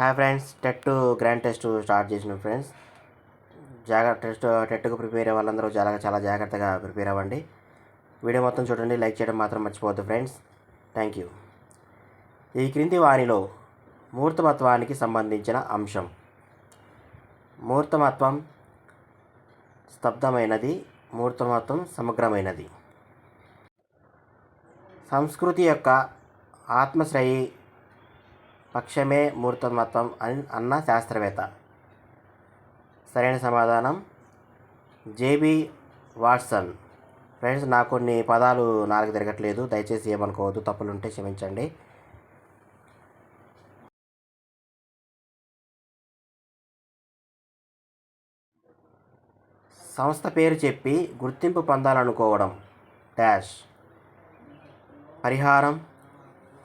Hi friends TET grand test start చేసిన friends జాగ్రత్త test టెట్కు ప్రిపేర్ అయ్యే వాళ్ళందరూ చాలా చాలా జాగ్రత్తగా ప్రిపేర్ అవ్వండి. వీడియో మొత్తం చూడండి లైక్ చేయడం మాత్రం మర్చిపోవద్దు ఫ్రెండ్స్ థ్యాంక్ యూ ఈ క్రింది వాణిలో మూర్తమత్వానికి సంబంధించిన అంశం. మూర్తమత్వం స్తబ్దమైనది మూర్తమత్వం సమగ్రమైనది. సంస్కృతి యొక్క ఆత్మశ్రయి పక్షమే మూర్తమత్వం అని అన్న శాస్త్రవేత్త. సరైన సమాధానం? JB Watson. ఫ్రెండ్స్ నాకు కొన్ని పదాలు నాలుగు తిరగట్లేదు. దయచేసి ఏమనుకోవద్దు. తప్పులు ఉంటే క్షమించండి. సంస్థ పేరు చెప్పి గుర్తింపు పొందాలనుకోవడం. డాష్. పరిహారం.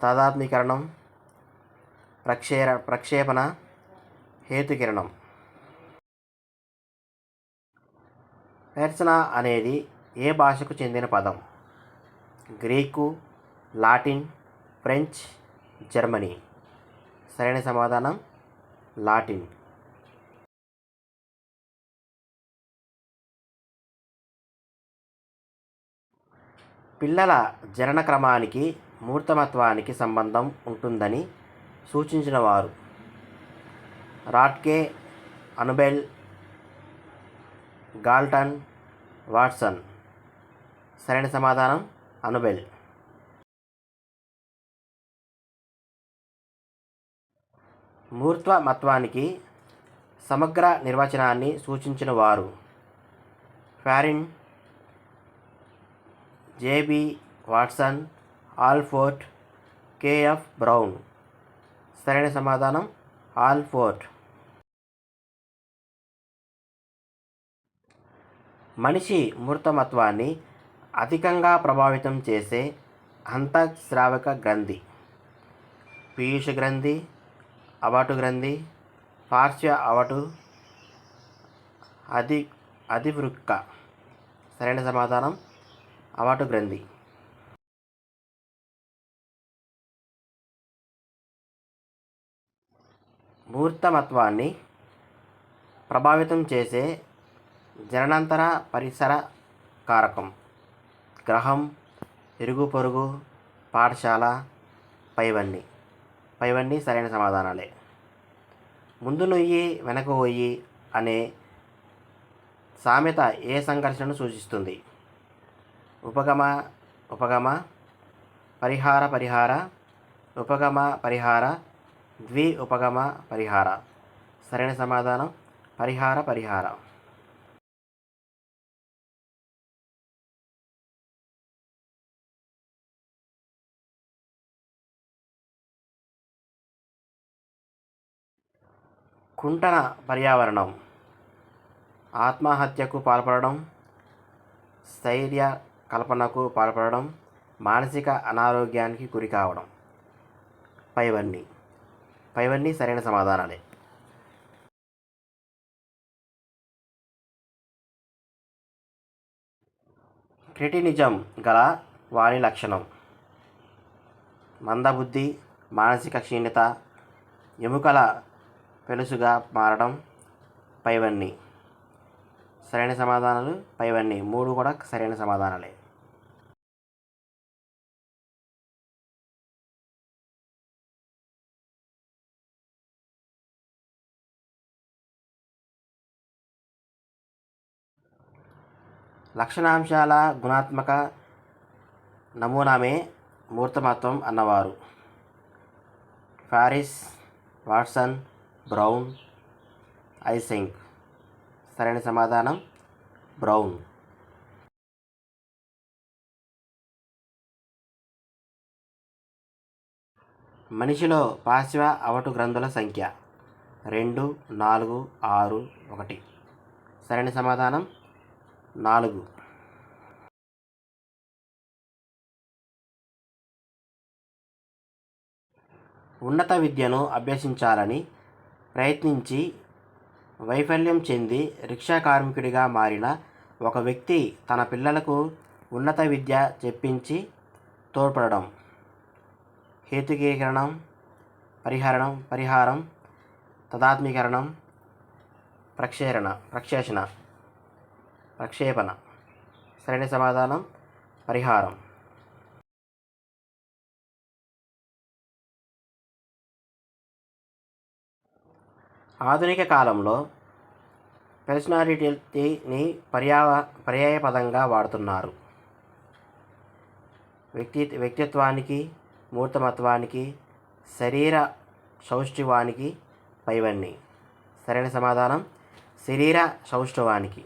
తాదాత్మీకరణం. ప్రక్షేర ప్రక్షేపణ హేతుకిరణం. పెర్సనా అనేది ఏ భాషకు చెందిన పదం? Greek Latin French Germany. సరైన సమాధానం? లాటిన్. పిల్లల జనన క్రమానికి మూర్తమత్వానికి సంబంధం ఉంటుందని సూచించిన వారు రాట్కే అనుబెల్ గాల్టన్ వాట్సన్. సరైన సమాధానం అనుబెల్. మూర్తమత్వానికి సమగ్ర నిర్వచనాన్ని సూచించిన వారు foreign J B Watson Allport K F Brown. సరైన సమాధానం ఆల్ ఫోర్ మనిషి మూర్తమత్వాన్ని అధికంగా ప్రభావితం చేసే అంతఃస్రావక గ్రంథి. పీయూష గ్రంథి అవటు గ్రంథి పార్శ్వ అవటు అధి అధివృక్క సరైన సమాధానం అవటు గ్రంథి. మూర్తమత్వాన్ని ప్రభావితం చేసే జననంతర పరిసర కారకం. గ్రహం ఇరుగు పొరుగు పాఠశాల పైవన్నీ. పైవన్నీ సరైన సమాధానాలే. ముందు నొయ్యి వెనక పోయి అనే సామెత ఏ సంఘర్షణను సూచిస్తుంది? ఉపగమ ఉపగమ పరిహార పరిహార ఉపగమ పరిహార ద్వి ఉపగమ పరిహార. సరైన సమాధానం? పరిహార పరిహార. కుంటన పర్యావరణం. ఆత్మహత్యకు పాల్పడడం స్థైర్య కల్పనకు పాల్పడడం మానసిక అనారోగ్యానికి గురి కావడం పైవన్నీ. పైవన్నీ సరైన సమాధానాలే. క్రిటినిజం గల వారి లక్షణం. మందబుద్ధి మానసిక క్షీణత ఎముకల పెలుసుగా మారడం పైవన్నీ. సరైన సమాధానాలు పైవన్నీ. మూడు కూడా సరైన సమాధానాలే. లక్షణాంశాల గుణాత్మక నమూనామే మూర్తమత్వం అన్నవారు. Faris Watson Brown Eysenck. సరైన సమాధానం బ్రౌన్. మనిషిలో పాశ్వ అవటు గ్రంథుల సంఖ్య రెండు నాలుగు ఆరు ఒకటి. సరైన సమాధానం నాలుగు. ఉన్నత విద్యను అభ్యసించాలని ప్రయత్నించి వైఫల్యం చెంది రిక్షా కార్మికుడిగా మారిన ఒక వ్యక్తి తన పిల్లలకు ఉన్నత విద్య చెప్పించి తోడ్పడడం. హేతుకీకరణం పరిహరణం పరిహారం తదాత్మీకరణం ప్రక్షేరణ ప్రక్షేషణ ప్రక్షేపణ. సరైన సమాధానం పరిహారం. ఆధునిక కాలంలో పర్సనాలిటీని పర్యావ పర్యాయపదంగా వాడుతున్నారు. వ్యక్తి వ్యక్తిత్వానికి మూర్తమత్వానికి శరీర సౌష్ఠవానికి పైవన్నీ. సరైన సమాధానం? శరీర సౌష్ఠవానికి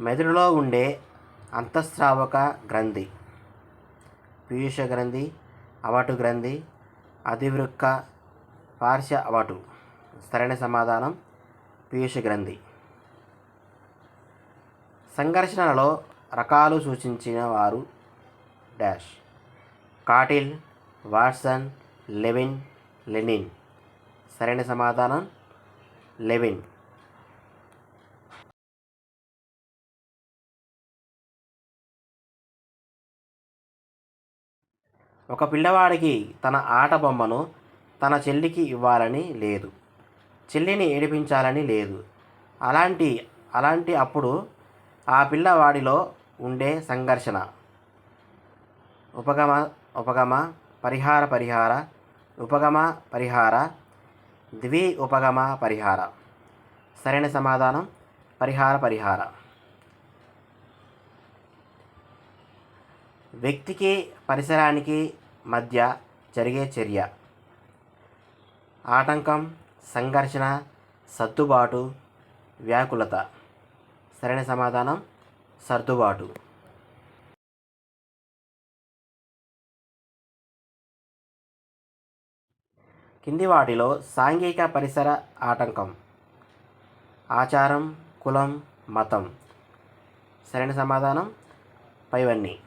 మెదడులో ఉండే అంతఃస్రావక గ్రంథి పీయూష గ్రంథి అవటు గ్రంథి అధివృక్క పార్శ్వ అవటు. సరైన సమాధానం పీయూష గ్రంథి. సంఘర్షణలలో రకాలు సూచించిన వారు dash Cattell Watson Lewin Lenin. సరైన సమాధానం లెవిన్. ఒక పిల్లవాడికి తన ఆట బొమ్మను తన చెల్లికి ఇవ్వాలని లేదు. చెల్లిని ఏడిపించాలని లేదు. అలాంటి అలాంటి అప్పుడు ఆ పిల్లవాడిలో ఉండే సంఘర్షణ. ఉపగమ ఉపగమ పరిహార పరిహార ఉపగమ పరిహార ద్వి ఉపగమ పరిహార. సరైన సమాధానం పరిహార పరిహార. వ్యక్తికి పరిసరానికి మధ్య జరిగే చర్య. ఆటంకం సంఘర్షణ సర్దుబాటు వ్యాకులత. సరైన సమాధానం సర్దుబాటు. కింది వాటిలో సాంఘిక పరిసర ఆటంకం. ఆచారం కులం మతం. సరైన సమాధానం పైవన్నీ.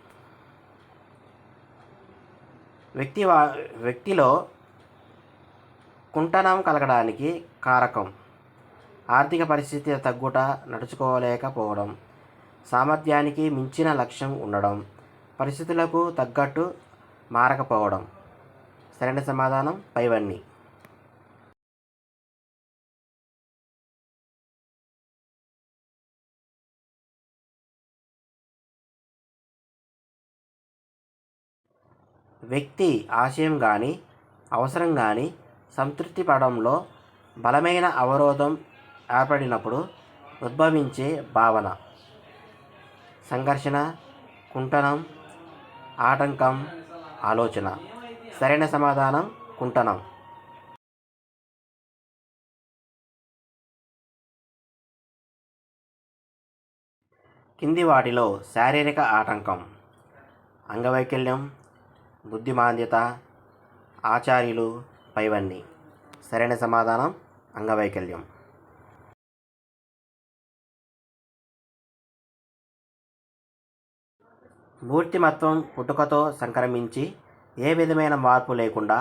వ్యక్తి వా వ్యక్తిలో కుంటనం కలగడానికి కారకం. ఆర్థిక పరిస్థితి తగ్గుట నడుచుకోలేకపోవడం సామర్థ్యానికి మించిన లక్ష్యం ఉండడం పరిస్థితులకు తగ్గట్టు మారకపోవడం. సరైన సమాధానం పైవన్నీ. వ్యక్తి ఆశయం కానీ అవసరం కానీ సంతృప్తి పడంలో బలమైన అవరోధం ఏర్పడినప్పుడు ఉద్భవించే భావన. సంఘర్షణ కుంటనం ఆటంకం ఆలోచన. సరైన సమాధానం కుంటనం. కింది వాటిలో శారీరక ఆటంకం. అంగవైకల్యం బుద్ధిమాంద్యత ఆచార్యులు పైవన్నీ సరైన సమాధానం అంగవైకల్యం. మూర్తిమత్వం పుట్టుకతో సంక్రమించి ఏ విధమైన మార్పు లేకుండా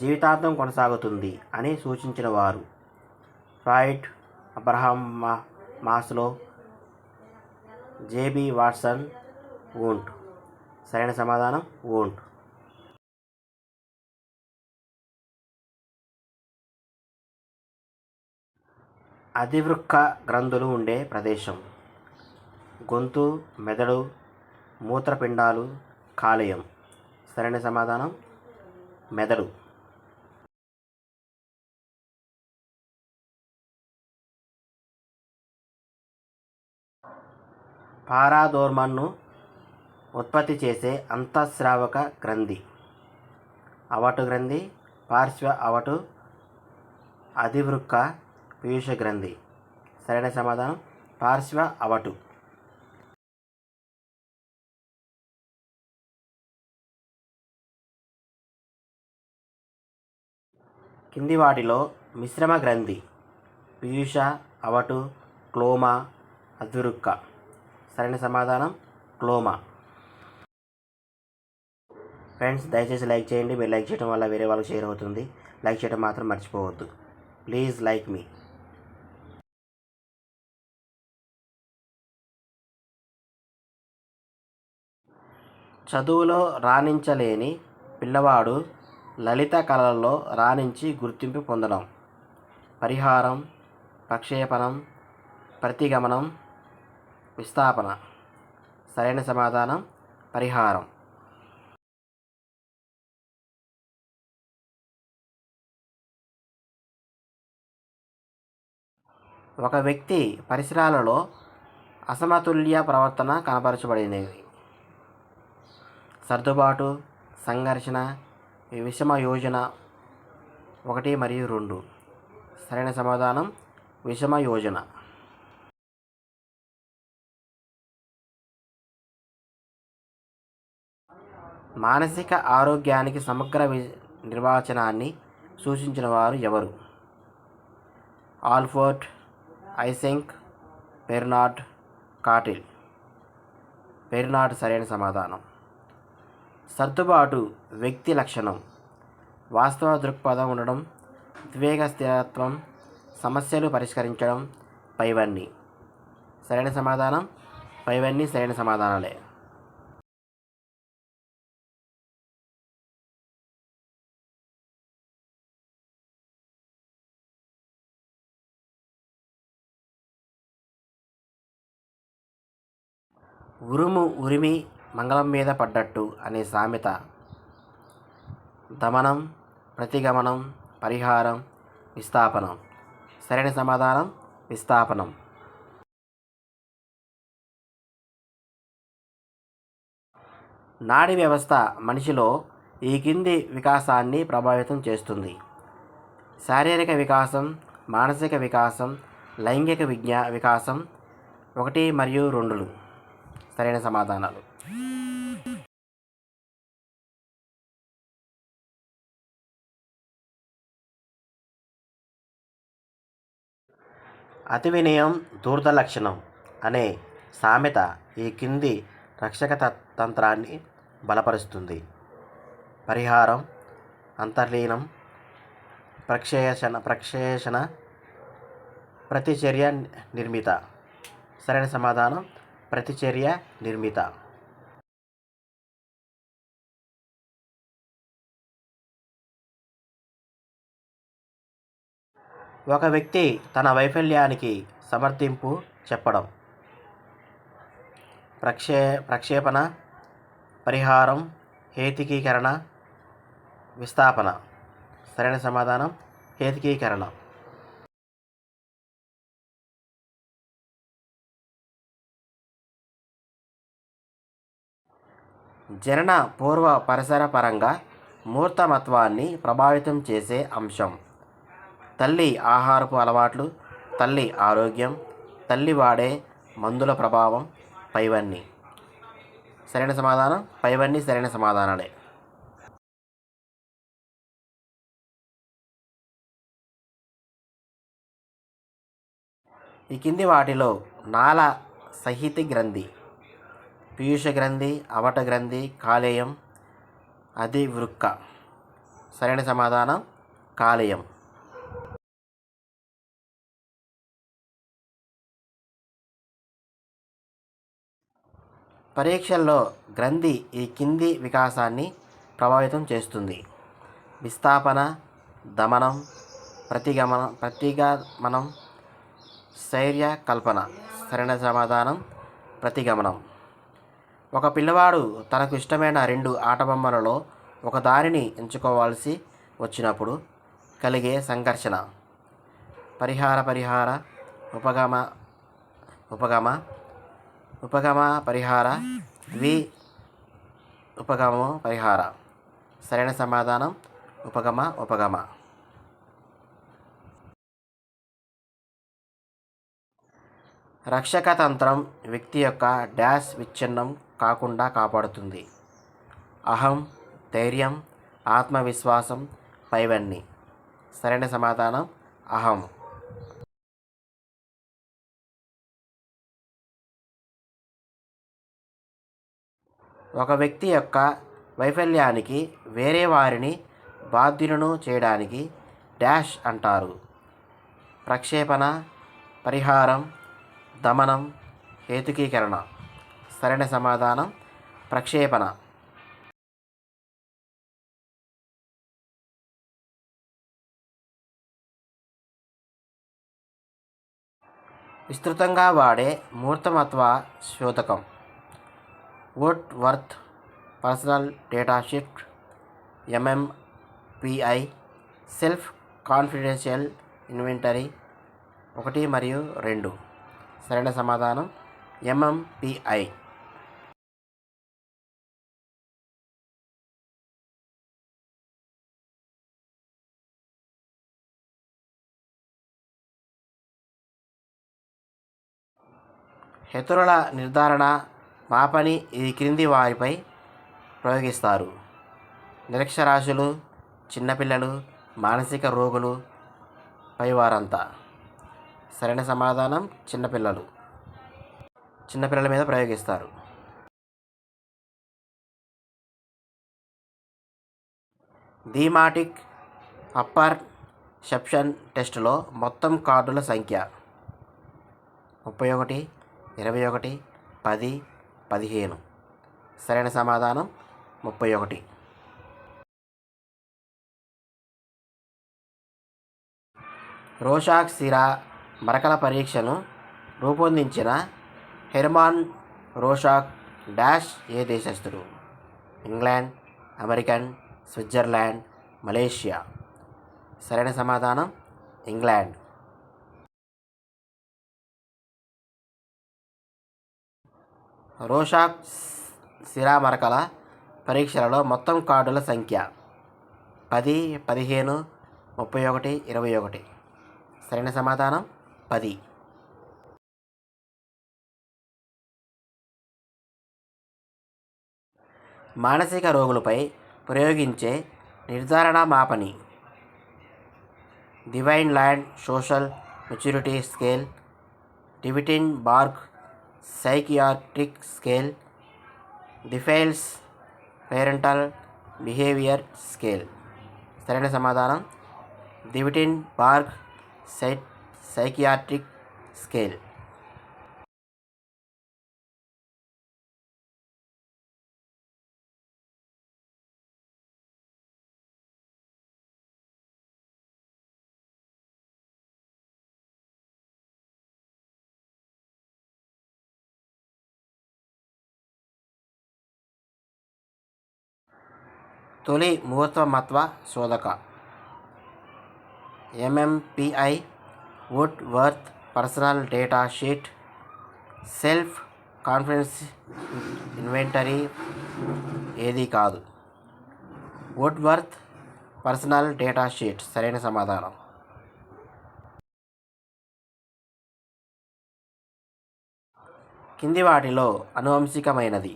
జీవితాంతం కొనసాగుతుంది అని సూచించిన వారు. ఫ్రాయిడ్ అబ్రహాం మా Maslow J B Watson Wundt సరైన సమాధానం ఊంట్ అధివృక్క గ్రంథులు ఉండే ప్రదేశం. గొంతు మెదడు మూత్రపిండాలు కాలేయం. సరైన సమాధానం? మెదడు. పారాదోర్మన్ను ఉత్పత్తి చేసే అంతఃస్రావక గ్రంథి. అవటు గ్రంథి పార్శ్వ అవటు అధివృక్క పీయూష గ్రంథి. సరైన సమాధానం? పార్శ్వ అవటు కింది వాటిలో మిశ్రమ గ్రంథి. పీయూష అవటు క్లోమా అద్విరుక్క సరైన సమాధానం? క్లోమా. ఫ్రెండ్స్ దయచేసి లైక్ చేయండి. మీరు లైక్ చేయడం వల్ల వేరే వాళ్ళకి షేర్ అవుతుంది. లైక్ చేయడం మాత్రం మర్చిపోవద్దు. ప్లీజ్ లైక్ మీ. చదువులో రాణించలేని పిల్లవాడు లలిత కళలలో రాణించి గుర్తింపు పొందడం. పరిహారం ప్రక్షేపణం ప్రతిగమనం విస్థాపన. సరైన సమాధానం పరిహారం. ఒక వ్యక్తి పరిసరాలలో అసమతుల్య ప్రవర్తన కనబరచబడినవి సర్దుబాటు సంఘర్షణ విషమ యోజన ఒకటి మరియు రెండు. సరైన సమాధానం విషమ యోజన. మానసిక ఆరోగ్యానికి సమగ్ర వి నిర్వచనాన్ని సూచించిన వారు ఎవరు? ఆల్ఫోర్ట్ ఐసెంక్ పెర్నాట్ కాటిల్. పెర్నాట్ సరైన సమాధానం. సర్దుబాటు వ్యక్తి లక్షణం. వాస్తవ దృక్పథం ఉండడం ఉద్వేగ స్థిరత్వం సమస్యలు పరిష్కరించడం పైవన్నీ. సరైన సమాధానం? పైవన్నీ సరైన సమాధానాలే. ఉరుము ఉరిమి మంగళం మీద పడ్డట్టు అనే సామెత. దమనం ప్రతిగమనం పరిహారం విస్థాపనం. సరైన సమాధానం విస్థాపనం. నాడీ వ్యవస్థ మనిషిలో ఈ కింది వికాసాన్ని ప్రభావితం చేస్తుంది. శారీరక వికాసం మానసిక వికాసం లైంగిక విజ్ఞా వికాసం ఒకటి మరియు రెండులు. సరైన సమాధానాలు. అతి వినయం దూర్ద లక్షణం అనే సామెత ఈ కింది రక్షక తంత్రాన్ని బలపరుస్తుంది. పరిహారం అంతర్లీనం ప్రక్షేషణ ప్రక్షేషణ ప్రతిచర్య నిర్మిత. సరైన సమాధానం ప్రతిచర్య నిర్మిత. ఒక వ్యక్తి తన వైఫల్యానికి సమర్థింపు చెప్పడం. ప్రక్షే ప్రక్షేపణ పరిహారం హేతికీకరణ విస్థాపన. సరైన సమాధానం హేతికీకరణ. జనన పూర్వ పరిసర పరంగా మూర్తమత్వాన్ని ప్రభావితం చేసే అంశం. తల్లి ఆహారపు అలవాట్లు తల్లి ఆరోగ్యం తల్లి వాడే మందుల ప్రభావం పైవన్నీ. సరైన సమాధానం? పైవన్నీ సరైన సమాధానాలే. ఈ కింది వాటిలో నాల సహితి గ్రంథి పీయూష గ్రంథి అవట గ్రంథి కాలేయం అధివృక్క. సరైన సమాధానం? కాలేయం. పరీక్షల్లో గ్రంథి ఈ కింది వికాసాన్ని ప్రభావితం చేస్తుంది. విస్థాపన దమనం ప్రతిగమన ప్రతిగమనం శైర్య కల్పన సరైన సమాధానం ప్రతిగమనం. ఒక పిల్లవాడు తనకు ఇష్టమైన రెండు ఆట బొమ్మలలో ఒక దానిని ఎంచుకోవాల్సి వచ్చినప్పుడు కలిగే సంఘర్షణ. పరిహార పరిహార ఉపగమ ఉపగమ ఉపగమ పరిహార వి ఉపగమ పరిహార. సరైన సమాధానం ఉపగమ ఉపగమ. రక్షక తంత్రం వ్యక్తి యొక్క డ్యాష్ విచ్ఛిన్నం కాకుండా కాపాడుతుంది. అహం ధైర్యం ఆత్మవిశ్వాసం పైవన్నీ. సరైన సమాధానం అహం. ఒక వ్యక్తి యొక్క వైఫల్యానికి వేరే వారిని బాధ్యులను చేయడానికి డాష్ అంటారు. ప్రక్షేపణ పరిహారం దమనం హేతుకీకరణ. సరైన సమాధానం ప్రక్షేపణ. విస్తృతంగా వాడే మూర్తమత్వ శోధకం. Woodworth personal data shift MMPI self confidential inventory ఒకటి మరియు రెండు. సరైన సమాధానం ఎంఎంపిఐ హెతురుల నిర్ధారణ పాపని ఈ క్రింది వారిపై ప్రయోగిస్తారు. నిరక్షరాస్యులు చిన్నపిల్లలు మానసిక రోగులు పైవారంతా. సరైన సమాధానం చిన్నపిల్లలు. చిన్నపిల్లల మీద ప్రయోగిస్తారు. థీమాటిక్ అప్పర్ సెప్షన్ టెస్టులో మొత్తం కార్డుల సంఖ్య ముప్పై ఒకటి ఇరవై ఒకటి పది పదిహేను. సరైన సమాధానం ముప్పై ఒకటి. రోషాక్ సిరా మరకల పరీక్షను రూపొందించిన హెర్మాన్ రోషాక్ డాష్ ఏ దేశస్థుడు? England American Switzerland Malaysia. సరైన సమాధానం ఇంగ్లాండ్. రోషాక్ సిరా మరకల పరీక్షలలో మొత్తం కార్డుల సంఖ్య పది పదిహేను ముప్పై ఒకటి ఇరవై ఒకటి. సరైన సమాధానం? పది. మానసిక రోగులపై ప్రయోగించే నిర్ధారణ మాపని. Divine land social maturity scale డివిటిన్ బార్క్ psychiatric scale డిఫైల్స్ parental behaviour scale సరైన సమాధానం దివిటిన్ బార్గ్ సై సైకియాట్రిక్ స్కేల్ తొలి మూర్తమత్వ శోధక. MMPI Woodworth personal data sheet self confidence inventory ఏది కాదు. Woodworth personal data sheet సరైన సమాధానం. కింది వాటిలో అనువంశికమైనది.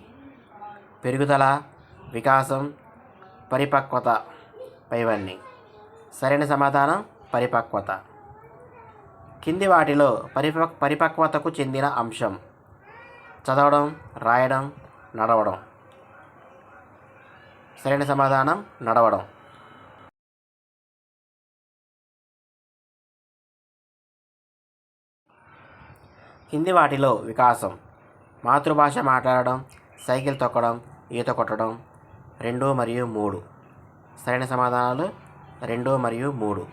పెరుగుదల వికాసం పరిపక్వత పైవన్నీ. సరైన సమాధానం పరిపక్వత. కింది వాటిలో పరిపక్ పరిపక్వతకు చెందిన అంశం. చదవడం రాయడం నడవడం. సరైన సమాధానం నడవడం. కింది వాటిలో వికాసం. మాతృభాష మాట్లాడడం సైకిల్ తొక్కడం ఈత కొట్టడం రెండు మరియు మూడు. సరైన సమాధానాలు రెండు మరియు మూడు.